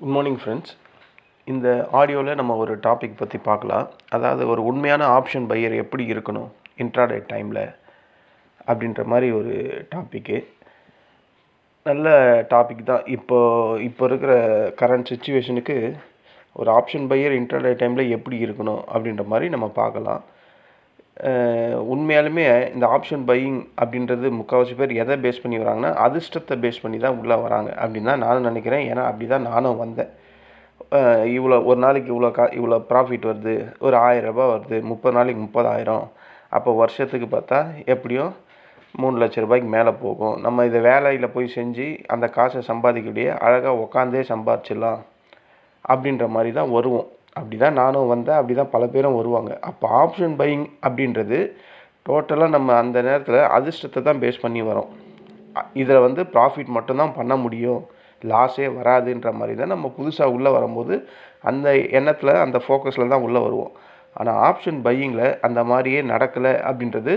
Good morning friends இந்த ஆடியோவில் நம்ம ஒரு டாபிக் பற்றி பார்க்கலாம். அதாவது ஒரு உண்மையான ஆப்ஷன் பையர் எப்படி இருக்கணும்? இன்ட்ராடே டைமில் அப்படின்ற மாதிரி ஒரு டாப்பிக்கு நல்ல டாபிக் தான். இப்போ இப்போ இருக்கிற கரண்ட் சுச்சுவேஷனுக்கு ஒரு ஆப்ஷன் பையர் இன்ட்ராடே டைமில் எப்படி இருக்கணும் அப்படின்ற மாதிரி நம்ம பார்க்கலாம். உண்மையாலுமே இந்த ஆப்ஷன் பையிங் அப்படின்றது முக்கால்வாசி பேர் எதை பேஸ் பண்ணி வராங்கன்னா அதிர்ஷ்டத்தை பேஸ் பண்ணி தான் உள்ளே வராங்க அப்படின்னு தான் நானும் நினைக்கிறேன். ஏன்னா அப்படி தான் நானும் வந்தேன். இவ்வளோ ஒரு நாளைக்கு இவ்வளோ கா இவ்வளோ ப்ராஃபிட் வருது ஒரு ஆயிரம் ரூபாய் வருது முப்பது நாளைக்கு முப்பதாயிரம். அப்போ வருஷத்துக்கு பார்த்தா எப்படியும் மூணு லட்ச ரூபாய்க்கு மேலே போகும். நம்ம இதை வேலையில் போய் செஞ்சு அந்த காசை சம்பாதிக்கக்கூடிய அழகாக உக்காந்தே சம்பாதிச்சிடலாம் அப்படின்ற மாதிரி தான் வருவோம். அப்படி தான் நானும் வந்தேன் அப்படி தான் பல பேரும் வருவாங்க. அப்போ ஆப்ஷன் பையிங் அப்படின்றது டோட்டலாக நம்ம அந்த நேரத்தில் அதிர்ஷ்டத்தை தான் பேஸ் பண்ணி வரோம். இதில் வந்து ப்ராஃபிட் மட்டும்தான் பண்ண முடியும். லாஸே வராதுன்ற மாதிரி தான் நம்ம புதுசாக உள்ளே வரும்போது அந்த எண்ணத்தில் அந்த ஃபோக்கஸில் தான் உள்ளே வருவோம். ஆனால் ஆப்ஷன் பையிங்கில் அந்த மாதிரியே நடக்கலை அப்படின்றது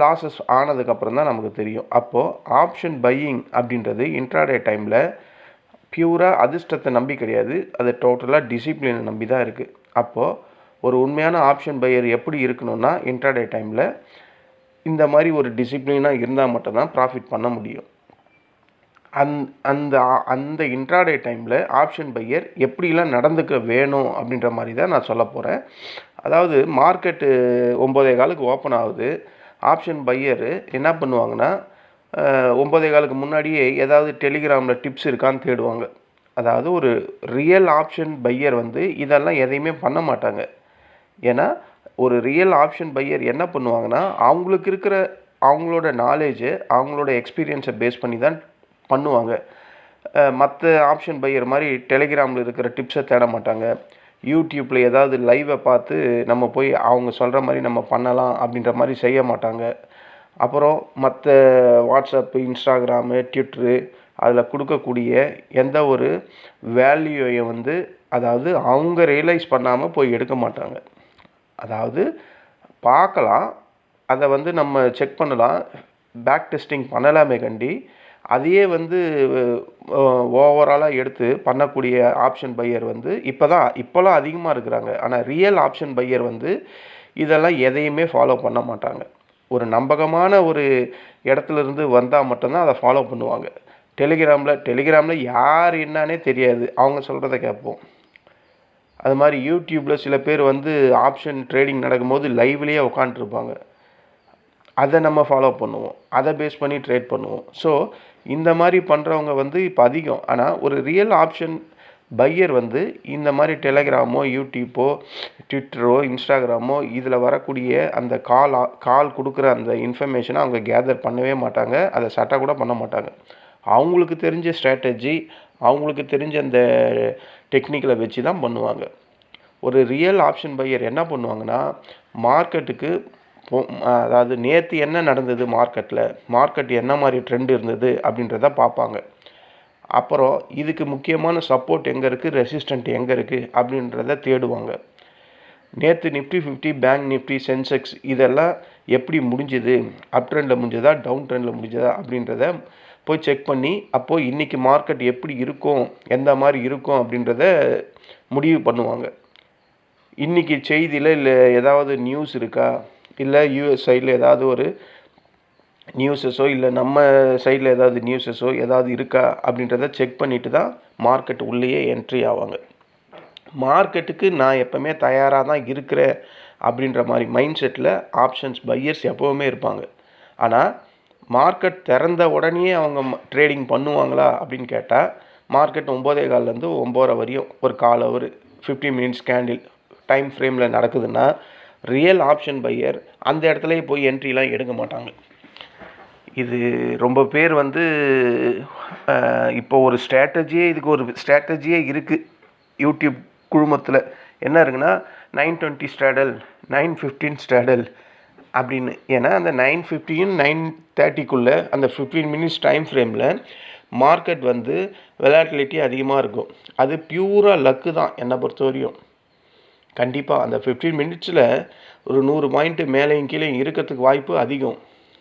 லாஸஸ் ஆனதுக்கப்புறம் தான் நமக்கு தெரியும். அப்போது ஆப்ஷன் பையிங் அப்படின்றது இன்ட்ராடே டைமில் பியூராக அதிர்ஷ்டத்தை நம்பி கிடையாது. அது டோட்டலாக டிசிப்ளினை நம்பி தான் இருக்குது அப்போது ஒரு உண்மையான ஆப்ஷன் பையர் எப்படி இருக்கணும்னா இன்ட்ராடே டைமில் இந்த மாதிரி ஒரு டிசிப்ளினாக இருந்தால் மட்டும்தான் ப்ராஃபிட் பண்ண முடியும். அந் அந்த அந்த இன்ட்ராடே டைமில் ஆப்ஷன் பையர் எப்படிலாம் நடந்துக்க வேணும் அப்படின்ற மாதிரி தான் நான் சொல்ல போகிறேன் அதாவது மார்க்கெட்டு ஒம்போதே காலுக்கு ஓப்பன் ஆகுது. ஆப்ஷன் பையர் என்ன பண்ணுவாங்கன்னா ஒம்பதே காலுக்கு முன்னாடியே ஏதாவது டெலிகிராமில் டிப்ஸ் இருக்கான்னு தேடுவாங்க. அதாவது ஒரு ரியல் ஆப்ஷன் பையர் வந்து இதெல்லாம் எதையுமே பண்ண மாட்டாங்க. ஏன்னா ஒரு ரியல் ஆப்ஷன் பையர் என்ன பண்ணுவாங்கன்னா அவங்களுக்கு இருக்கிற அவங்களோட நாலேஜு அவங்களோட எக்ஸ்பீரியன்ஸை பேஸ் பண்ணி தான் பண்ணுவாங்க மற்ற ஆப்ஷன் பையர் மாதிரி டெலிகிராமில் இருக்கிற டிப்ஸை தேட மாட்டாங்க. யூடியூப்பில் ஏதாவது லைவை பார்த்து நம்ம போய் அவங்க சொல்கிற மாதிரி நம்ம பண்ணலாம் அப்படின்ற மாதிரி செய்ய மாட்டாங்க. அப்புறம் மற்ற வாட்ஸ்அப்பு இன்ஸ்டாகிராமு ட்விட்ரு அதில் கொடுக்கக்கூடிய எந்த ஒரு வேல்யூவையும் வந்து அதாவது அவங்க ரியலைஸ் பண்ணாமல் போய் எடுக்க மாட்டாங்க. அதாவது பார்க்கலாம் அதை வந்து நம்ம செக் பண்ணலாம் பேக் டெஸ்டிங் பண்ணலாமே கண்டி. அதையே வந்து ஓவராலாக எடுத்து பண்ணக்கூடிய ஆப்ஷன் பையர் வந்து இப்போ தான் இப்போலாம் அதிகமாக இருக்கிறாங்க. ஆனால் ரியல் ஆப்ஷன் பையர் வந்து இதெல்லாம் எதையுமே ஃபாலோ பண்ண மாட்டாங்க. ஒரு நம்பகமான ஒரு இடத்துல இருந்து வந்தால் மட்டும்தான் அதை ஃபாலோ பண்ணுவாங்க. டெலிகிராமில் டெலிகிராமில் யார் என்னன்னே தெரியாது. அவங்க சொல்கிறத கேட்போம். அது மாதிரி யூடியூப்பில் சில பேர் வந்து ஆப்ஷன் ட்ரேடிங் நடக்கும்போது லைவ்லேயே உட்காண்ட்ருப்பாங்க அதை நம்ம ஃபாலோ பண்ணுவோம். அதை பேஸ் பண்ணி ட்ரேட் பண்ணுவோம். ஸோ இந்த மாதிரி பண்ணுறவங்க வந்து இப்போ அதிகம். ஆனால் ஒரு ரியல் ஆப்ஷன் பையர் வந்து இந்த மாதிரி டெலகிராமோ யூடியூப்போ ட்விட்டரோ இன்ஸ்டாகிராமோ இதில் வரக்கூடிய அந்த கால் கால் கொடுக்குற அந்த இன்ஃபர்மேஷனை அவங்க கேதர் பண்ணவே மாட்டாங்க. அதை சட்டை கூட பண்ண மாட்டாங்க. அவங்களுக்கு தெரிஞ்ச ஸ்ட்ராட்டஜி அவங்களுக்கு தெரிஞ்ச அந்த டெக்னிக்கலை வச்சு தான் பண்ணுவாங்க. ஒரு ரியல் ஆப்ஷன் பையர் என்ன பண்ணுவாங்கன்னா மார்க்கெட்டுக்கு போ- அதாவது நேற்று என்ன நடந்தது மார்க்கெட்டில் மார்க்கெட் என்ன மாதிரி ட்ரெண்ட் இருந்தது அப்படின்றத பார்ப்பாங்க. அப்புறம் இதுக்கு முக்கியமான சப்போர்ட் எங்கே இருக்குது ரெசிஸ்டன்ட் எங்கே இருக்குது அப்படின்றத தேடுவாங்க. நேற்று Nifty fifty bank Nifty Sensex இதெல்லாம் எப்படி முடிஞ்சுது? அப் ட்ரெண்டில் முடிஞ்சதா? டவுன் ட்ரெண்டில் முடிஞ்சதா? அப்படின்றத போய் செக் பண்ணி அப்போது இன்றைக்கி மார்க்கெட் எப்படி இருக்கும்? எந்த மாதிரி இருக்கும்? அப்படின்றத முடிவு பண்ணுவாங்க. இன்றைக்கி செய்தியில் இல்லை ஏதாவது நியூஸ் இருக்கா? இல்லை யூஎஸ் சைடில் ஏதாவது ஒரு நியூஸஸோ இல்லை நம்ம சைடில் ஏதாவது நியூஸஸோ ஏதாவது இருக்கா அப்படின்றத செக் பண்ணிவிட்டு தான் மார்க்கெட் உள்ளேயே என்ட்ரி ஆவாங்க. மார்க்கெட்டுக்கு நான் எப்போவுமே தயாராக தான் இருக்கிறேன் அப்படின்ற மாதிரி மைண்ட் செட்டில் ஆப்ஷன்ஸ் பையர்ஸ் எப்போவுமே இருப்பாங்க. ஆனால் மார்க்கெட் திறந்த உடனே அவங்க ட்ரேடிங் பண்ணுவாங்களா அப்படின்னு கேட்டால் மார்க்கெட் ஒம்போதே கால்லேருந்து ஒம்போதரை வரையும் ஒரு கால் hour fifty minutes candle time ஃப்ரேமில் நடக்குதுன்னா ரியல் ஆப்ஷன் பையர் அந்த இடத்துலையே போய் என்ட்ரிலாம் எடுக்க மாட்டாங்க. இது ரொம்ப பேர் வந்து இப்போ ஒரு ஸ்ட்ராட்டஜியே இதுக்கு ஒரு ஸ்ட்ராட்டஜியே இருக்குது யூடியூப் குழுமத்தில். என்ன இருக்குன்னா nine twenty straddle nine fifteen straddle அப்படின்னு. ஏன்னா அந்த நைன் ஃபிஃப்டின் நைன் தேர்ட்டிக்குள்ளே அந்த ஃபிஃப்டீன் மினிட்ஸ் டைம் ஃப்ரேமில் மார்க்கெட் வந்து விளாட்டிலிட்டி அதிகமாக இருக்கும். அது பியூராக லக்கு தான் என்னை பொறுத்த வரையும் கண்டிப்பாக அந்த ஃபிஃப்டீன் மினிட்ஸில் ஒரு நூறு பாயிண்ட்டு மேலேயும் கீழே இருக்கிறதுக்கு வாய்ப்பு அதிகம்.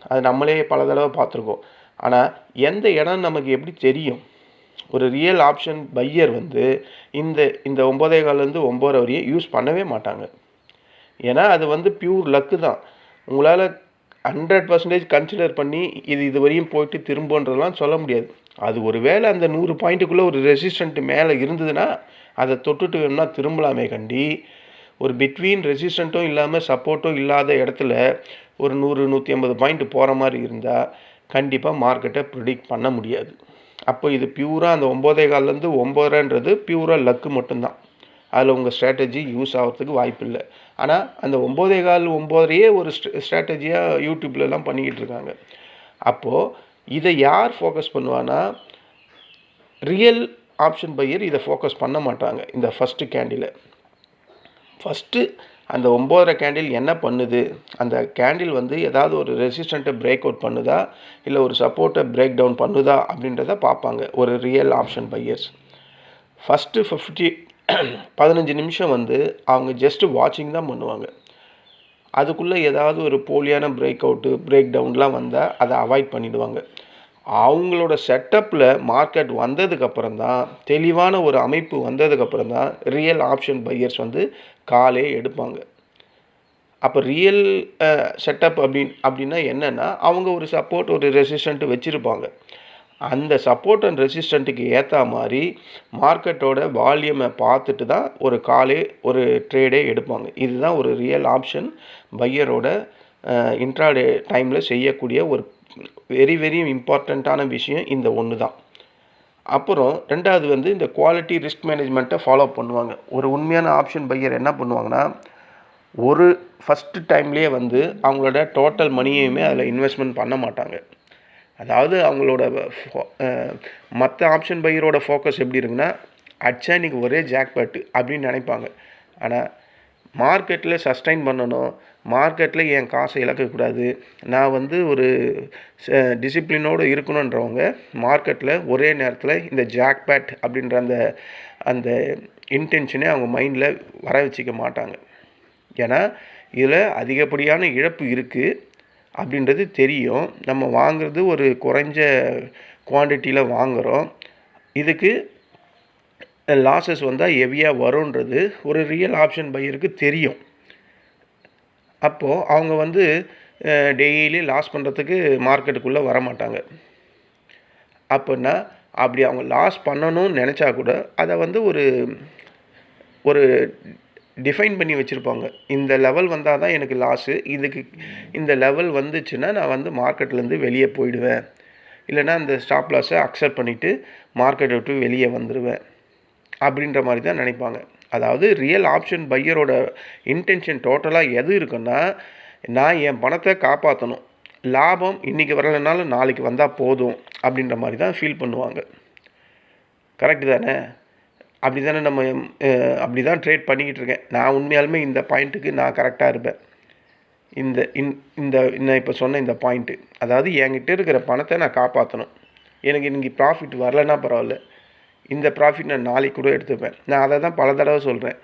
அது நம்மளே பல தடவை பார்த்துருக்கோம். ஆனால் எந்த இடம் நமக்கு எப்படி தெரியும்? ஒரு ரியல் ஆப்ஷன் பையர் வந்து இந்த இந்த ஒம்பதே கால்லேருந்து ஒம்போதரை வரையும் யூஸ் பண்ணவே மாட்டாங்க. ஏன்னா அது வந்து பியூர் லக்கு தான். உங்களால் ஹண்ட்ரட் பர்சன்டேஜ் கன்சிடர் பண்ணி இது இது வரையும் போயிட்டு திரும்பன்றதெல்லாம் சொல்ல முடியாது. அது ஒரு வேளை அந்த நூறு பாயிண்ட்டுக்குள்ளே ஒரு ரெசிஸ்டண்ட்டு மேலே இருந்ததுன்னா அதை தொட்டுட்டு வேணும்னா திரும்பலாமே கண்டி. ஒரு பிட்வீன் ரெசிஸ்டண்ட்டும் இல்லாமல் சப்போர்ட்டும் இல்லாத இடத்துல ஒரு நூறு நூற்றி ஐம்பது பாயிண்ட் போகிற மாதிரி இருந்தால் கண்டிப்பாக மார்க்கெட்டை ப்ரிடிக்ட் பண்ண முடியாது. அப்போ இது பியூராக அந்த ஒம்போதே கால்லேருந்து ஒம்போதரைன்றது பியூராக லக்கு மட்டும்தான். அதில் உங்கள் ஸ்ட்ராட்டஜி யூஸ் ஆகிறதுக்கு வாய்ப்பு இல்லை. ஆனால் அந்த ஒம்போதே கால் ஒம்போதரையே ஒரு ஸ்ட்ராட்டஜியாக யூடியூப்லலாம் பண்ணிக்கிட்டு இருக்காங்க. அப்போது இதை யார் ஃபோக்கஸ் பண்ணுவான்னா ரியல் ஆப்ஷன் பையர் இதை ஃபோக்கஸ் பண்ண மாட்டாங்க. இந்த ஃபஸ்ட்டு கேண்டிலை ஃபஸ்ட்டு அந்த ஒம்போதரை கேண்டில் என்ன பண்ணுது? அந்த கேண்டில் வந்து ஏதாவது ஒரு ரெசிஸ்டண்ட்டை பிரேக் அவுட் பண்ணுதா? இல்லை ஒரு சப்போர்ட்டை பிரேக் டவுன் பண்ணுதா? அப்படின்றத பார்ப்பாங்க. ஒரு real option buyers first fifty பதினஞ்சு நிமிஷம் வந்து அவங்க ஜஸ்ட்டு வாட்சிங் தான் பண்ணுவாங்க. அதுக்குள்ளே ஏதாவது ஒரு போலியான பிரேக் அவுட்டு பிரேக் டவுன்லாம் வந்தால் அதை அவாய்ட் பண்ணிடுவாங்க. அவங்களோட செட்டப்பில் மார்க்கெட் வந்ததுக்கப்புறம் தான் தெளிவான ஒரு அமைப்பு வந்ததுக்கப்புறம் தான் ரியல் ஆப்ஷன் பையர்ஸ் வந்து காலே எடுப்பாங்க. அப்போ ரியல் செட்டப் அப்படின் அப்படின்னா என்னென்னா அவங்க ஒரு சப்போர்ட் ஒரு ரெசிஸ்டண்ட்டு வச்சுருப்பாங்க. அந்த சப்போர்ட் அண்ட் ரெசிஸ்டண்ட்டுக்கு ஏற்ற மாதிரி மார்க்கெட்டோட வால்யூமை பார்த்துட்டு தான் ஒரு காலே ஒரு ட்ரேடே எடுப்பாங்க. இதுதான் ஒரு ரியல் ஆப்ஷன் பையரோட இன்ட்ராடே டைமில் செய்யக்கூடிய ஒரு வெரி வெரி இம்பார்ட்டண்ட்டான விஷயம் இந்த ஒன்று தான் அப்புறம் ரெண்டாவது வந்து இந்த குவாலிட்டி ரிஸ்க் மேனேஜ்மெண்ட்டை ஃபாலோ பண்ணுவாங்க. ஒரு உண்மையான ஆப்ஷன் பையர் என்ன பண்ணுவாங்கன்னா ஒரு ஃபஸ்ட்டு டைம்லேயே வந்து அவங்களோட டோட்டல் மணியையுமே அதில் இன்வெஸ்ட்மெண்ட் பண்ண மாட்டாங்க. அதாவது அவங்களோட மற்ற ஆப்ஷன் பையரோட ஃபோக்கஸ் எப்படி இருக்குன்னா அச்சா இன்றைக்கி ஒரே ஜாக்பேட்டு அப்படின்னு நினைப்பாங்க. ஆனால் மார்க்கெட்டில் சஸ்டைன் பண்ணணும் மார்க்கெட்டில் என் காசை இழக்கக்கூடாது நான் வந்து ஒரு டிசிப்ளினோடு இருக்கணுன்றவங்க மார்க்கெட்டில் ஒரே நேரத்தில் இந்த ஜாக்பேட் அப்படின்ற அந்த அந்த இன்டென்ஷனே அவங்க மைண்டில் வர வச்சிக்க மாட்டாங்க. ஏன்னா இதில் அதிகப்படியான இழப்பு இருக்குது அப்படின்றது தெரியும். நம்ம வாங்குறது ஒரு குறைஞ்ச குவான்டிட்டியில் வாங்குகிறோம் இதுக்கு லாஸஸ் வந்தால் ஹெவியாக வரும்ன்றது ஒரு ரியல் ஆப்ஷன் பையருக்கு தெரியும். அப்போது அவங்க வந்து டெய்லி லாஸ் பண்ணுறதுக்கு மார்க்கெட்டுக்குள்ளே வர மாட்டாங்க அப்படின்னா அப்படி அவங்க லாஸ் பண்ணணும்னு நினச்சா கூட அதை வந்து ஒரு ஒரு டிஃபைன் பண்ணி வச்சுருப்பாங்க. இந்த லெவல் வந்தால் தான் எனக்கு லாஸு இதுக்கு இந்த லெவல் வந்துச்சுன்னா நான் வந்து மார்க்கெட்லேருந்து வெளியே போயிடுவேன். இல்லைனா அந்த ஸ்டாப் லாஸை அக்செப்ட் பண்ணிவிட்டு மார்க்கெட்டை விட்டு வெளியே வந்துடுவேன் அப்படின்ற மாதிரி தான் நினைப்பாங்க. அதாவது ரியல் ஆப்ஷன் பையரோட இன்டென்ஷன் டோட்டலாக எது இருக்குன்னா நான் என் பணத்தை காப்பாற்றணும் லாபம் இன்றைக்கி வரலைனாலும் நாளைக்கு வந்தால் போதும் அப்படின்ற மாதிரி தான் ஃபீல் பண்ணுவாங்க. கரெக்டு தானே? அப்படி தானே நம்ம அப்படி தான் ட்ரேட் பண்ணிக்கிட்டு இருக்கேன். நான் உண்மையாலுமே இந்த பாயிண்ட்டுக்கு நான் கரெக்டாக இருப்பேன். இந்த இன் இந்த நான் இப்போ சொன்ன இந்த பாயிண்ட்டு அதாவது என்கிட்ட இருக்கிற பணத்தை நான் காப்பாற்றணும் எனக்கு இன்றைக்கி ப்ராஃபிட் வரலைன்னா பரவாயில்ல. இந்த ப்ராஃபிட் நான் நாளைக்கு கூட எடுத்துப்பேன். நான் அதை தான் பல தடவை சொல்கிறேன்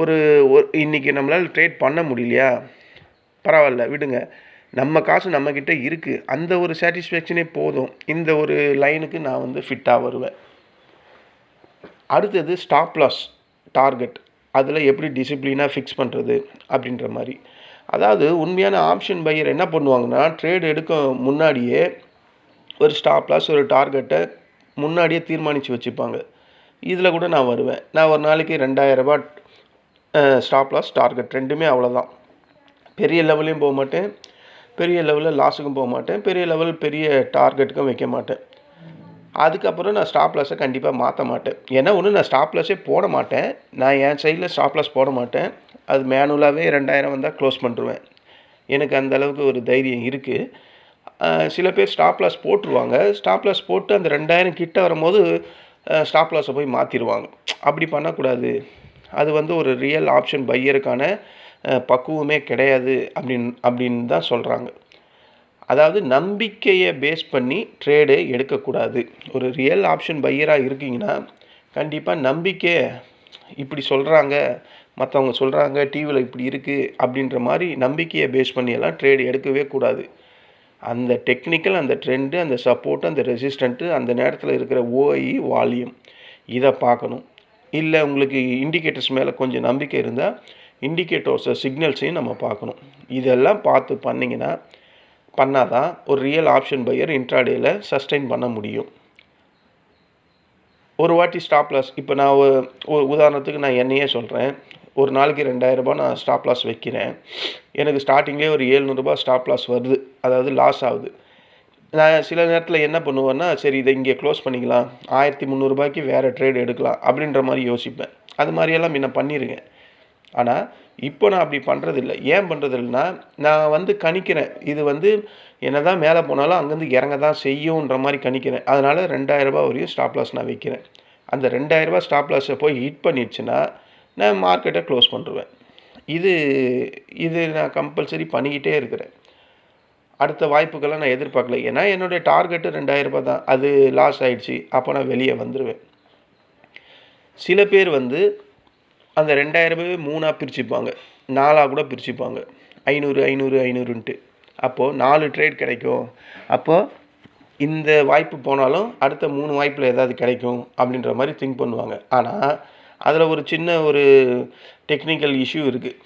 ஒரு ஒரு இன்றைக்கி நம்மளால் ட்ரேட் பண்ண முடியலையா? பரவாயில்ல விடுங்க. நம்ம காசு நம்மக்கிட்ட இருக்குது அந்த ஒரு சாட்டிஸ்ஃபேக்ஷனே போதும். இந்த ஒரு லைனுக்கு நான் வந்து ஃபிட்டாக வருவேன். அடுத்தது ஸ்டாப் லாஸ் டார்கெட் அதில் எப்படி டிசிப்ளினாக ஃபிக்ஸ் பண்ணுறது அப்படின்ற மாதிரி. அதாவது உண்மையான ஆப்ஷன் பையர் என்ன பண்ணுவாங்கன்னா ட்ரேட் எடுக்க முன்னாடியே ஒரு ஸ்டாப் லாஸ் ஒரு டார்கெட்டை முன்னாடியே தீர்மானித்து வச்சுப்பாங்க. இதில் கூட நான் வருவேன். நான் ஒரு நாளைக்கு ரெண்டாயிரரூபா ஸ்டாப் லாஸ் டார்கெட் ரெண்டுமே அவ்வளோதான். பெரிய லெவலையும் போக மாட்டேன். பெரிய லெவலில் லாஸுக்கும் போக மாட்டேன். பெரிய லெவல் பெரிய டார்கெட்டுக்கும் வைக்க மாட்டேன். அதுக்கப்புறம் நான் ஸ்டாப் லாஸை கண்டிப்பாக மாற்ற மாட்டேன். ஏன்னா ஒன்று நான் ஸ்டாப் லாஸே போட மாட்டேன். நான் என் சைடில் ஸ்டாப் லாஸ் போட மாட்டேன். அது மேனுவலாகவே ரெண்டாயிரம் வந்தால் க்ளோஸ் பண்ணிருவேன். எனக்கு அந்த அளவுக்கு ஒரு தைரியம் இருக்குது சில பேர் ஸ்டாப் லாஸ் போட்டுருவாங்க. ஸ்டாப் லாஸ் போட்டு அந்த ரெண்டாயிரம் கிட்ட வரும்போது ஸ்டாப் லாஸை போய் மாற்றிடுவாங்க அப்படி பண்ணக்கூடாது. அது வந்து ஒரு ரியல் ஆப்ஷன் பையருக்கான பக்குவமே கிடையாது அப்படின் அப்படின்னு தான் சொல்கிறாங்க அதாவது நம்பிக்கையை பேஸ் பண்ணி ட்ரேடு எடுக்கக்கூடாது. ஒரு ரியல் ஆப்ஷன் பையராக இருக்கீங்கன்னா கண்டிப்பாக நம்பிக்கை இப்படி சொல்கிறாங்க மற்றவங்க சொல்கிறாங்க டிவியில் இப்படி இருக்குது அப்படின்ற மாதிரி நம்பிக்கையை பேஸ் பண்ணியெல்லாம் ட்ரேடு எடுக்கவே கூடாது. அந்த டெக்னிக்கல் அந்த ட்ரெண்டு அந்த சப்போர்ட்டு அந்த ரெசிஸ்டண்ட்டு அந்த நேரத்தில் இருக்கிற ஓஇ வால்யூம் இதை பார்க்கணும். இல்லை உங்களுக்கு இண்டிகேட்டர்ஸ் மேலே கொஞ்சம் நம்பிக்கை இருந்தால் இண்டிகேட்டர்ஸை சிக்னல்ஸையும் நம்ம பார்க்கணும். இதெல்லாம் பார்த்து பண்ணிங்கன்னா பண்ணால் தான் ஒரு ரியல் ஆப்ஷன் பையர் இன்ட்ராடேயில் சஸ்டெயின் பண்ண முடியும். ஒரு வாட்டி ஸ்டாப்லாஸ் இப்போ நான் ஒரு உதாரணத்துக்கு நான் என்னையே சொல்கிறேன் ஒரு நாளைக்கு ரெண்டாயிரரூபா நான் ஸ்டாப் லாஸ் வைக்கிறேன். எனக்கு ஸ்டார்டிங்லேயே ஒரு ஏழ்நூறுபா ஸ்டாப் லாஸ் வருது. அதாவது லாஸ் ஆகுது. நான் சில நேரத்தில் என்ன பண்ணுவேன்னா சரி இதை இங்கே க்ளோஸ் பண்ணிக்கலாம். ஆயிரத்தி முந்நூறுபாய்க்கு வேறு ட்ரேட் எடுக்கலாம் அப்படின்ற மாதிரி யோசிப்பேன். அது மாதிரியெல்லாம் முன்ன பண்ணியிருக்கேன் ஆனால் இப்போ நான் அப்படி பண்ணுறதில்ல ஏன் பண்ணுறதில்லைன்னா நான் வந்து கணிக்கிறேன். இது வந்து என்ன தான் மேலே போனாலும் அங்கேருந்து இறங்க தான் செய்யுன்ற மாதிரி கணிக்கிறேன். அதனால் ரெண்டாயிரரூபா வரையும் ஸ்டாப் லாஸ் நான் வைக்கிறேன். அந்த ரெண்டாயிரரூபா ஸ்டாப் லாஸை போய் ஹிட் பண்ணிடுச்சுன்னா நான் மார்க்கெட்டை க்ளோஸ் பண்ணிடுவேன் இது இது நான் கம்பல்சரி பண்ணிக்கிட்டே இருக்கிறேன். அடுத்த வாய்ப்புகளை நான் எதிர்பார்க்கல. ஏன்னா என்னுடைய டார்கெட்டு ரெண்டாயிரரூபா தான். அது லாஸ் ஆயிடுச்சு. அப்போ நான் வெளியே வந்துடுவேன் சில பேர் வந்து அந்த ரெண்டாயிரரூபாவே மூணாக பிரிச்சுப்பாங்க. நாலாக கூட பிரிச்சுப்பாங்க. ஐநூறு ஐநூறு ஐநூறுன்ட்டு. அப்போது நாலு ட்ரேட் கிடைக்கும். அப்போது இந்த வாய்ப்பு போனாலும் அடுத்த மூணு வாய்ப்பில் ஏதாவது கிடைக்கும் அப்படின்ற மாதிரி திங்க் பண்ணுவாங்க. ஆனால் அதில் ஒரு சின்ன ஒரு டெக்னிக்கல் இஷ்யூ இருக்குது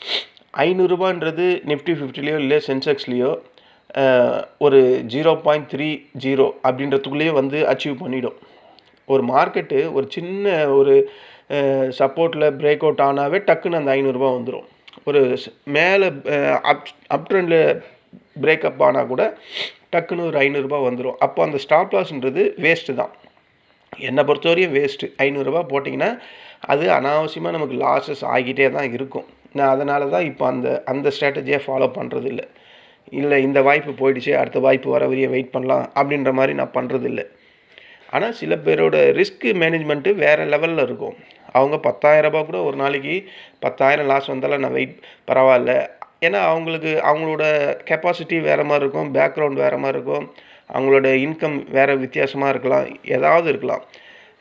ஐநூறுரூபான்றது நிஃப்டி ஃபிஃப்டிலேயோ இல்லை சென்செக்ஸ்லேயோ ஒரு ஜீரோ பாயிண்ட் த்ரீ ஜீரோ அப்படின்றதுக்குள்ளேயே வந்து அச்சீவ் பண்ணிடும். ஒரு மார்க்கெட்டு ஒரு சின்ன ஒரு சப்போர்ட்டில் பிரேக் அவுட் ஆனாவே டக்குன்னு அந்த ஐநூறுரூபா வந்துடும் ஒரு மேலே அப் அப் ட்ரெண்டில் பிரேக்கப் ஆனால் கூட டக்குன்னு ஒரு ஐநூறுரூபா வந்துடும் அப்போ அந்த ஸ்டாப் லாஸ்ன்றது வேஸ்ட்டு தான். என்னை பொறுத்தவரையும் வேஸ்ட்டு ஐநூறுரூபா போட்டிங்கன்னா அது அனாவசியமாக நமக்கு லாஸஸ் ஆகிட்டே தான் இருக்கும். நான் அதனால தான் இப்போ அந்த அந்த ஸ்ட்ராட்டஜியை ஃபாலோ பண்ணுறது இல்லை இல்லை இந்த வாய்ப்பு போயிடுச்சு அடுத்த வாய்ப்பு வர வரைய வெயிட் பண்ணலாம் அப்படின்ற மாதிரி நான் பண்ணுறதில்ல ஆனால் சில பேரோட ரிஸ்க் மேனேஜ்மெண்ட்டு வேறு லெவலில் இருக்கும். அவங்க பத்தாயிரரூபா கூட ஒரு நாளைக்கு பத்தாயிரம் லாஸ் வந்தாலும் நான் வெயிட் பரவாயில்ல. ஏன்னா அவங்களுக்கு அவங்களோட கெப்பாசிட்டி வேறு மாதிரி இருக்கும் பேக்ரவுண்ட் வேறு மாதிரி இருக்கும். அவங்களோட இன்கம் வேறு வித்தியாசமாக இருக்கலாம் ஏதாவது இருக்கலாம்.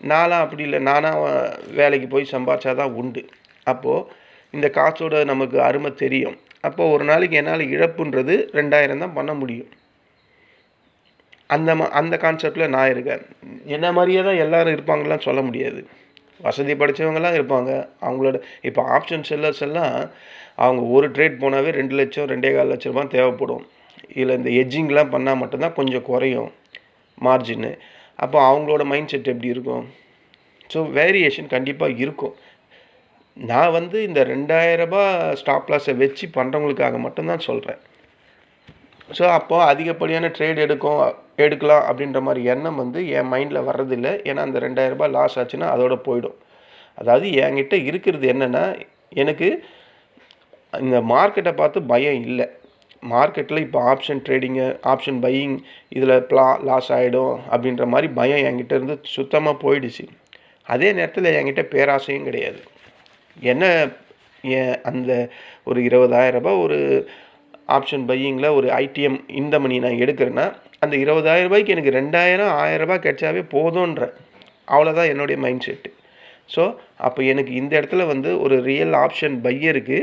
நான்லாம் அப்படி இல்லை. நானாக வேலைக்கு போய் சம்பாரிச்சா தான் உண்டு. அப்போது இந்த காசோட நமக்கு அருமை தெரியும். அப்போது ஒரு நாளைக்கு என்னால் இழப்புன்றது ரெண்டாயிரம் தான் பண்ண முடியும். அந்த மா அந்த கான்செப்டில் நான் இருக்கேன். என்ன மாதிரியே தான் எல்லோரும் இருப்பாங்கலாம் சொல்ல முடியாது. வசதி படைத்தவங்கலாம் இருப்பாங்க. அவங்களோட இப்போ ஆப்ஷன் செல்லர்ஸ் எல்லாம் அவங்க ஒரு ட்ரேட் போனாவே ரெண்டு லட்சம் ரெண்டே கால் லட்ச ரூபா தேவைப்படும். இதில் இந்த எஜ்ஜிங்லாம் பண்ணால் மட்டும்தான் கொஞ்சம் குறையும். மார்ஜின்னு அப்போ அவங்களோட மைண்ட் செட் எப்படி இருக்கும்? ஸோ வேரியேஷன் கண்டிப்பாக இருக்கும். நான் வந்து இந்த ரெண்டாயிரரூபா ஸ்டாப் லாஸை வச்சு பண்ணுறவங்களுக்காக மட்டும்தான் சொல்கிறேன் ஸோ அப்போது அதிகப்படியான ட்ரேட் எடுக்கும் எடுக்கலாம் அப்படின்ற மாதிரி எண்ணம் வந்து என் மைண்டில் வர்றதில்லை. ஏன்னா அந்த ரெண்டாயிரரூபா லாஸ் ஆச்சுன்னா அதோட போயிடும். அதாவது என்கிட்ட இருக்கிறது என்னென்னா எனக்கு இந்த மார்க்கெட்டை பார்த்து பயம் இல்லை. மார்க்கெட்டில் இப்போ ஆப்ஷன் ட்ரேடிங்கு ஆப்ஷன் பையிங் இதில் ப்ளா லாஸ் ஆகிடும் அப்படின்ற மாதிரி பயம் என்கிட்ட இருந்து சுத்தமாக போயிடுச்சு. அதே நேரத்தில் என்கிட்ட பேராசையும் கிடையாது. என்ன ஏன் அந்த ஒரு இருபதாயிரரூபா ஒரு ஆப்ஷன் பையிங்கில் ஒரு ஐடிஎம் இந்த மணி நான் எடுக்கிறேன்னா அந்த இருபதாயிரம் ரூபாய்க்கு எனக்கு ரெண்டாயிரம் ஆயிரரூபா கிடைச்சாவே போதுன்ற அவ்வளோதான் என்னுடைய மைண்ட் செட்டு ஸோ அப்போ எனக்கு இந்த இடத்துல வந்து ஒரு ரியல் ஆப்ஷன் பையருக்கு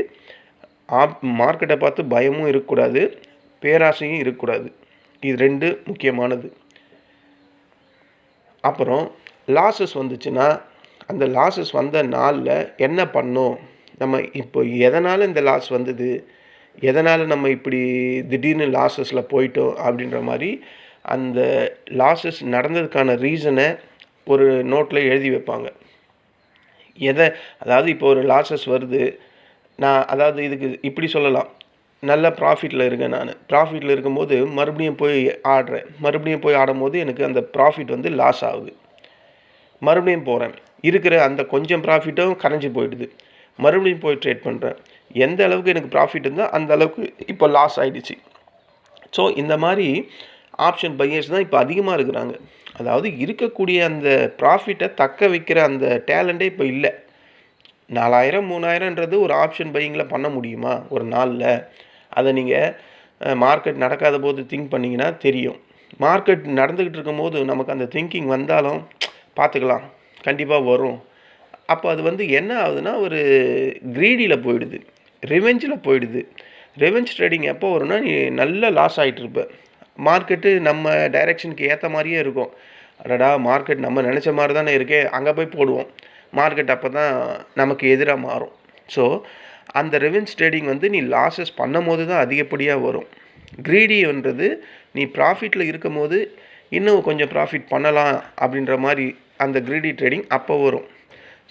ஆப் மார்க்கெட்டை பார்த்து பயமும் இருக்கக்கூடாது பேராசையும் இருக்கக்கூடாது. இது ரெண்டு முக்கியமானது. அப்புறம் லாஸஸ் வந்துச்சுன்னா அந்த லாஸஸ் வந்த நாளில் என்ன பண்ணோம்? நம்ம இப்போ எதனால் இந்த லாஸ் வந்தது? எதனால் நம்ம இப்படி திடீர்னு லாஸஸில் போயிட்டோம் அப்படின்ற மாதிரி அந்த லாஸஸ் நடந்ததுக்கான ரீசனை ஒரு நோட்டில் எழுதி வைப்பாங்க. எதை அதாவது இப்போ ஒரு லாஸஸ் வருது நான் அதாவது இதுக்கு இப்படி சொல்லலாம். நல்ல ப்ராஃபிட்டில் இருக்கேன் நான். ப்ராஃபிட்டில் இருக்கும்போது மறுபடியும் போய் ஆடுறேன். மறுபடியும் போய் ஆடும்போது எனக்கு அந்த ப்ராஃபிட் வந்து லாஸ் ஆகுது. மறுபடியும் போகிறேன் இருக்கிற அந்த கொஞ்சம் ப்ராஃபிட்டும் கரைஞ்சி போயிடுது. மறுபடியும் போய் ட்ரேட் பண்ணுறேன் எந்த அளவுக்கு எனக்கு ப்ராஃபிட் இருந்தால் அந்த அளவுக்கு இப்போ லாஸ் ஆகிடுச்சு ஸோ இந்த மாதிரி ஆப்ஷன் பையர்ஸ் தான் இப்போ அதிகமாக இருக்கிறாங்க. அதாவது இருக்கக்கூடிய அந்த ப்ராஃபிட்டை தக்க வைக்கிற அந்த டேலண்ட்டே இப்போ இல்லை. நாலாயிரம் மூணாயிரன்றது ஒரு ஆப்ஷன் பையிங்கில் பண்ண முடியுமா? ஒரு நாளில். அதை நீங்கள் மார்க்கெட் நடக்காத போது திங்க் பண்ணிங்கன்னா தெரியும். மார்க்கெட் நடந்துக்கிட்டு இருக்கும்போது நமக்கு அந்த திங்கிங் வந்தாலும் பார்த்துக்கலாம். கண்டிப்பாக வரும். அப்போ அது வந்து என்ன ஆகுதுன்னா ஒரு க்ரீடியில் போயிடுது. ரிவெஞ்சில் போயிடுது. ரிவெஞ்ச் ட்ரேடிங் எப்போ வரும்னா நீ நல்ல லாஸ் ஆகிட்டு இருப்ப. மார்க்கெட்டு நம்ம டைரெக்ஷனுக்கு ஏற்ற மாதிரியே இருக்கும். அடடா மார்க்கெட் நம்ம நினச்ச மாதிரி தானே இருக்கே. அங்கே போய் போடுவோம். மார்க்கெட் அப்போ தான் நமக்கு எதிராக மாறும். ஸோ அந்த ரெவென்ஸ் ட்ரேடிங் வந்து நீ லாஸஸ் பண்ணும் போது தான் அதிகப்படியாக வரும். க்ரீடின்றது நீ ப்ராஃபிட்டில் இருக்கும் போது இன்னும் கொஞ்சம் ப்ராஃபிட் பண்ணலாம் அப்படின்ற மாதிரி அந்த க்ரீடி ட்ரேடிங் அப்போ வரும்.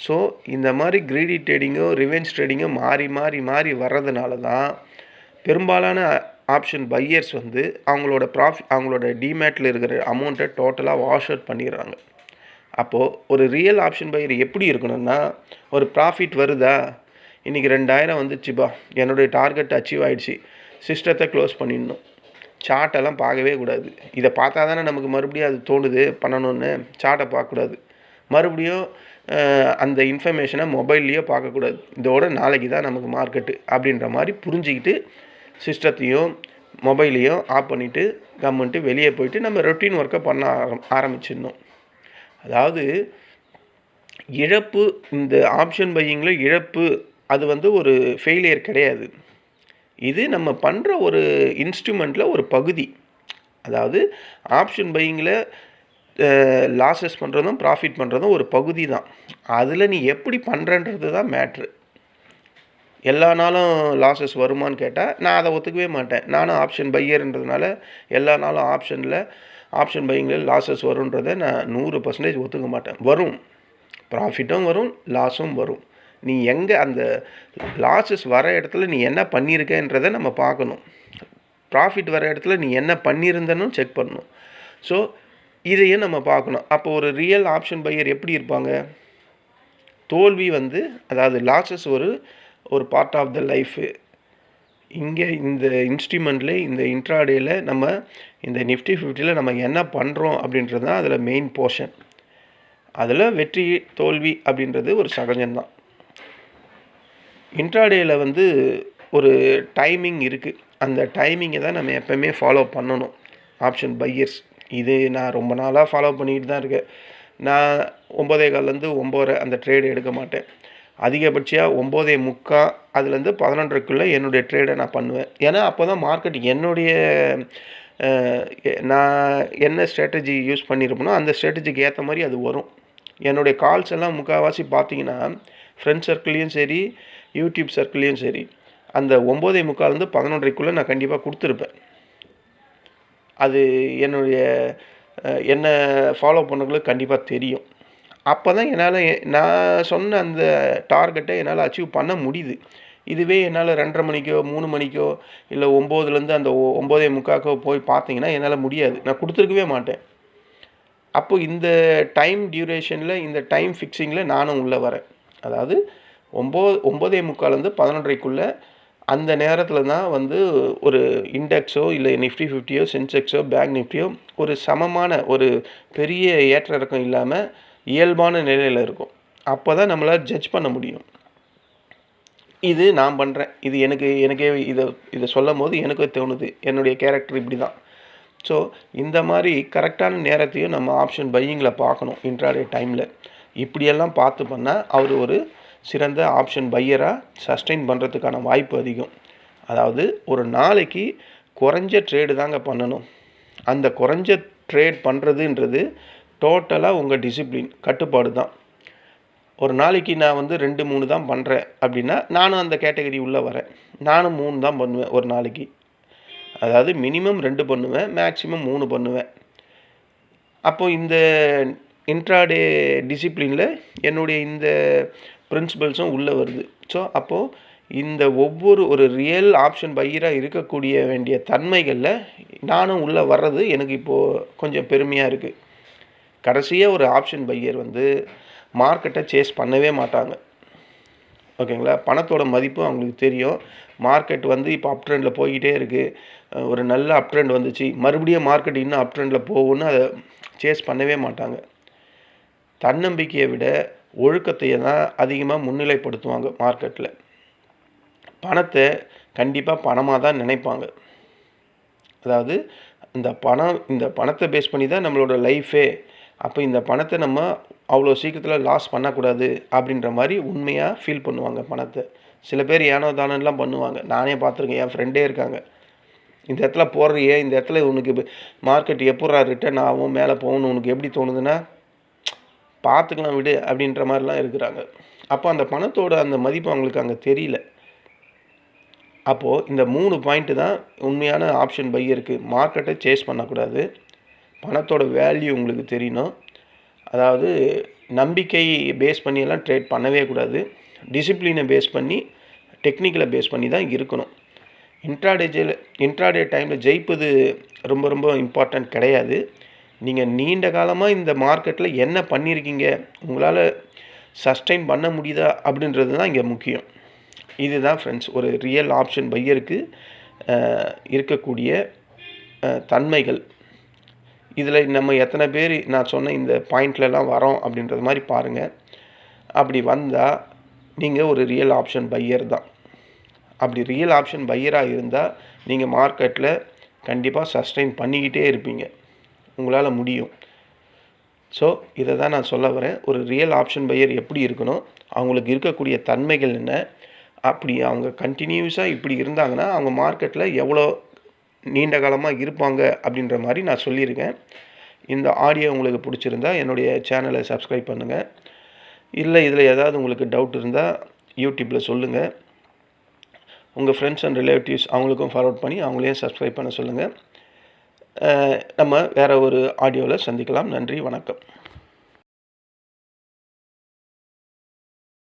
ஸோ இந்த மாதிரி க்ரீடி ட்ரேடிங்கோ ரிவென்ஸ் ட்ரேடிங்கோ மாறி மாறி மாறி வர்றதுனால தான் பெரும்பாலான ஆப்ஷன் பையர்ஸ் வந்து அவங்களோட ப்ராஃபிட் அவங்களோட டிமேட்டில் இருக்கிற அமௌண்ட்டை டோட்டலாக வாஷ் அவுட் பண்ணிடுறாங்க. அப்போது ஒரு ரியல் ஆப்ஷன் பையர் எப்படி இருக்கணும்னா ஒரு ப்ராஃபிட் வருதா? இன்றைக்கி ரெண்டாயிரம் வந்துச்சுப்பா. என்னுடைய டார்கெட் அச்சீவ் ஆகிடுச்சு சிஸ்டத்தை க்ளோஸ் பண்ணிடணும். சார்ட்டெல்லாம் பார்க்கவே கூடாது. இதை பார்த்தா தானே நமக்கு மறுபடியும் அது தோணுது பண்ணணும்னு. சார்ட்டை பார்க்கக்கூடாது. மறுபடியும் அந்த இன்ஃபர்மேஷனை மொபைல்லையோ பார்க்கக்கூடாது. இதோட நாளைக்கு தான் நமக்கு மார்க்கெட்டு அப்படின்ற மாதிரி புரிஞ்சிக்கிட்டு சிஸ்டத்தையும் மொபைலையும் ஆஃப் பண்ணிவிட்டு கம்மெண்ட்டு வெளியே போயிட்டு நம்ம ரொட்டீன் ஒர்க்கை பண்ண ஆரம் ஆரம்பிச்சிடணும். அதாவது இழப்பு இந்த ஆப்ஷன் பையிங்கில் இழப்பு அது வந்து ஒரு ஃபெயிலியர் கிடையாது. இது நம்ம பண்ணுற ஒரு இன்ஸ்ட்ருமெண்ட்டில் ஒரு பகுதி. அதாவது ஆப்ஷன் பையிங்கில் லாஸஸ் பண்ணுறதும் ப்ராஃபிட் பண்ணுறதும் ஒரு பகுதி தான். அதில் நீ எப்படி பண்ணுறன்றது தான் மேட்ரு எல்லா நாளும் லாஸஸ் வருமானு கேட்டால் நான் அதை ஒத்துக்கவே மாட்டேன். நானும் ஆப்ஷன் பையர்ன்றதுனால எல்லா நாளும் ஆப்ஷனில் ஆப்ஷன் பையிங்கில் லாஸஸ் வரும்ன்றதை நான் நூறு பர்சன்டேஜ் ஒத்துக்க மாட்டேன். வரும். ப்ராஃபிட்டும் வரும் லாஸும் வரும். நீ எங்கே அந்த லாஸஸ் வர இடத்துல நீ என்ன பண்ணியிருக்கன்றதை நம்ம பார்க்கணும். ப்ராஃபிட் வர இடத்துல நீ என்ன பண்ணியிருந்தனும் செக் பண்ணணும். ஸோ இதையும் நம்ம பார்க்கணும். அப்போ ஒரு ரியல் ஆப்ஷன் பையர் எப்படி இருப்பாங்க? தோல்வி வந்து அதாவது லாஸஸ் ஒரு ஒரு பார்ட் ஆஃப் த லைஃபு இங்கே இந்த இன்ஸ்ட்ருமெண்ட்ல இந்த இன்ட்ராடேயில் நம்ம இந்த நிஃப்டி ஃபிஃப்டியில் நம்ம என்ன பண்ணுறோம் அப்படின்றது தான் அதில் மெயின் போர்ஷன் அதில் வெற்றி தோல்வி அப்படின்றது ஒரு சகஜம்தான் இன்ட்ராடேயில் வந்து ஒரு டைமிங் இருக்குது அந்த டைமிங்கை தான் நம்ம எப்போவுமே ஃபாலோ பண்ணணும். ஆப்ஷன் பையர்ஸ் இது நான் ரொம்ப நாளாக ஃபாலோ பண்ணிக்கிட்டு தான் இருக்கேன். நான் ஒம்பதே கால்லேருந்து ஒம்போதரை அந்த ட்ரேடு எடுக்க மாட்டேன். அதிகபட்சியாக ஒம்போதே முக்கா அதுலேருந்து பதினொன்றரைக்குள்ளே என்னுடைய ட்ரேடை நான் பண்ணுவேன். ஏன்னா அப்போ தான் மார்க்கெட் என்னுடைய நான் என்ன ஸ்ட்ராட்டஜி யூஸ் பண்ணியிருப்பேனோ அந்த ஸ்ட்ராட்டஜிக்கு ஏற்ற மாதிரி அது வரும். என்னுடைய கால்ஸ் எல்லாம் முக்கால்வாசி பார்த்தீங்கன்னா ஃப்ரெண்ட்ஸ் சர்க்கிள்லேயும் சரி யூடியூப் சர்க்கிள்லேயும் சரி அந்த ஒம்போதே முக்கால்லேருந்து பதினொன்றரைக்குள்ளே நான் கண்டிப்பாக கொடுத்துருப்பேன். அது என்னுடைய என்னை ஃபாலோ பண்ணவங்களுக்கு கண்டிப்பாக தெரியும். அப்போ தான் என்னால் நான் சொன்ன அந்த டார்கெட்டை என்னால் அச்சீவ் பண்ண முடியுது. இதுவே என்னால் ரெண்டரை மணிக்கோ மூணு மணிக்கோ இல்லை ஒம்போதுலேருந்து அந்த ஒம்போதே முக்காக்கோ போய் பார்த்தீங்கன்னா என்னால் முடியாது. நான் கொடுத்துருக்கவே மாட்டேன். அப்போ இந்த டைம் டியூரேஷனில் இந்த டைம் ஃபிக்ஸிங்கில் நானும் உள்ளே வரேன். அதாவது ஒம்போது ஒம்போதே முக்கால்லேருந்து பதினொன்றரைக்குள்ளே அந்த நேரத்தில் தான் வந்து ஒரு இண்டெக்ஸோ இல்லை நிஃப்டி ஃபிஃப்டியோ சென்செக்ஸோ பேங்க் நிஃப்டியோ ஒரு சமமான ஒரு பெரிய ஏற்ற இறக்கம் இல்லாமல் இயல்பான நிலையில் இருக்கும். அப்போ தான் நம்மளால் ஜட்ஜ் பண்ண முடியும். இது நான் பண்ணுறேன் இது எனக்கு எனக்கே இதை இதை சொல்லும் போது எனக்கே தோணுது. என்னுடைய கேரக்டர் இப்படி தான் ஸோ இந்த மாதிரி கரெக்டான நேரத்தையும் நம்ம ஆப்ஷன் பையிங்கில் பார்க்கணும் இன்ட்ராடே டைமில் இப்படியெல்லாம் பார்த்து பண்ணால் அவர் ஒரு சிறந்த ஆப்ஷன் பையராக சஸ்டெயின் பண்ணுறதுக்கான வாய்ப்பு அதிகம். அதாவது ஒரு நாளைக்கு குறைஞ்ச ட்ரேடு தாங்க பண்ணணும். அந்த குறைஞ்ச ட்ரேட் பண்ணுறதுன்றது டோட்டலாக உங்கள் டிசிப்ளின் கட்டுப்பாடு தான். ஒரு நாளைக்கு நான் வந்து ரெண்டு மூணு தான் பண்ணுறேன் அப்படின்னா நானும் அந்த கேட்டகரி உள்ளே வரேன். நானும் மூணு தான் பண்ணுவேன் ஒரு நாளைக்கு. அதாவது மினிமம் ரெண்டு பண்ணுவேன் மேக்ஸிமம் மூணு பண்ணுவேன். அப்போது இந்த இன்ட்ராடே டிசிப்ளினில் என்னுடைய இந்த பிரின்சிபல்ஸும் உள்ளே வருது. ஸோ அப்போது இந்த ஒவ்வொரு ஒரு ரியல் ஆப்ஷன் பையராக இருக்கக்கூடிய வேண்டிய தன்மைகளில் நானும் உள்ளே வர்றது எனக்கு இப்போது கொஞ்சம் பெருமையாக இருக்குது கடைசியாக ஒரு ஆப்ஷன் பையர் வந்து மார்க்கெட்டை சேஸ் பண்ணவே மாட்டாங்க. ஓகேங்களா? பணத்தோட மதிப்பு அவங்களுக்கு தெரியும். மார்க்கெட் வந்து இப்போ அப் ட்ரெண்டில் போய்கிட்டே இருக்குது ஒரு நல்ல அப் ட்ரெண்ட் வந்துச்சு. மறுபடியும் மார்க்கெட் இன்னும் அப் ட்ரெண்டில் போகும்னு அதை சேஸ் பண்ணவே மாட்டாங்க. தன்னம்பிக்கையை விட ஒழுக்கத்தையே தான் அதிகமாக முன்னிலைப்படுத்துவாங்க மார்க்கெட்டில் பணத்தை கண்டிப்பாக பணமாக தான் நினைப்பாங்க. அதாவது இந்த பணம் இந்த பணத்தை பேஸ் பண்ணி தான் நம்மளோட லைஃபே அப்போ இந்த பணத்தை நம்ம அவ்வளோ சீக்கிரத்தில் லாஸ் பண்ணக்கூடாது அப்படின்ற மாதிரி உண்மையாக ஃபீல் பண்ணுவாங்க பணத்தை. சில பேர் ஏனோ தானெல்லாம் பண்ணுவாங்க. நானே பார்த்துருக்கேன் என் ஃப்ரெண்டே இருக்காங்க. இந்த இடத்துல போடுறியே இந்த இடத்துல உனக்கு மார்க்கெட் எப்பட்றா ரிட்டர்ன் ஆகும் மேலே போகணும் உனக்கு எப்படி தோணுதுன்னா பார்த்துக்கலாம் விடு அப்படின்ற மாதிரிலாம் இருக்கிறாங்க. அப்போ அந்த பணத்தோட அந்த மதிப்பு அவங்களுக்கு அங்கே தெரியல. அப்போது இந்த மூணு பாயிண்ட்டு தான் உண்மையான ஆப்ஷன் பை இருக்குது மார்க்கெட்டை சேஸ் பண்ணக்கூடாது. பணத்தோட வேல்யூ உங்களுக்கு தெரியணும். அதாவது நம்பிக்கை பேஸ் பண்ணியெல்லாம் ட்ரேட் பண்ணவே கூடாது. டிசிப்ளினை பேஸ் பண்ணி டெக்னிக்கலை பேஸ் பண்ணி தான் இருக்கணும். இன்ட்ராடேஜில் இன்ட்ராடே டைமில் ஜெயிப்பது ரொம்ப ரொம்ப இம்பார்ட்டண்ட் கிடையாது. நீங்கள் நீண்ட காலமாக இந்த மார்க்கெட்டில் என்ன பண்ணியிருக்கீங்க உங்களால் சஸ்டைன் பண்ண முடியுதா? அப்படின்றது தான் இங்கே முக்கியம். இதுதான் ஃப்ரெண்ட்ஸ் ஒரு ரியல் ஆப்ஷன் பையருக்கு இருக்கக்கூடிய தன்மைகள். இதில் நம்ம எத்தனை பேர் நான் சொன்ன இந்த பாயிண்ட்லலாம் வரோம் அப்படின்றது மாதிரி பாருங்கள் அப்படி வந்தால் நீங்கள் ஒரு ரியல் ஆப்ஷன் பையர் தான். அப்படி ரியல் ஆப்ஷன் பையராக இருந்தால் நீங்கள் மார்க்கெட்டில் கண்டிப்பாக சஸ்டெயின் பண்ணிக்கிட்டே இருப்பீங்க. உங்களால் முடியும். ஸோ இதை தான் நான் சொல்ல வரேன். ஒரு ரியல் ஆப்ஷன் பையர் எப்படி இருக்கணும்? அவங்களுக்கு இருக்கக்கூடிய தன்மைகள் என்ன? அப்படி அவங்க கண்டினியூஸாக இப்படி இருந்தாங்கன்னா அவங்க மார்க்கெட்டில் எவ்வளோ நீண்ட காலமாக இருப்பாங்க அப்படின்ற மாதிரி நான் சொல்லியிருக்கேன். இந்த ஆடியோ உங்களுக்கு பிடிச்சிருந்தா என்னுடைய சேனலை சப்ஸ்கிரைப் பண்ணுங்கள் இல்லை இதில் ஏதாவது உங்களுக்கு டவுட் இருந்தால் யூடியூப்பில் சொல்லுங்கள் உங்கள் ஃப்ரெண்ட்ஸ் அண்ட் ரிலேட்டிவ்ஸ் அவங்களுக்கும் ஃபார்வர்ட் பண்ணி அவங்களையும் சப்ஸ்கிரைப் பண்ண சொல்லுங்கள் நம்ம வேறு ஒரு ஆடியோவில் சந்திக்கலாம். நன்றி வணக்கம்.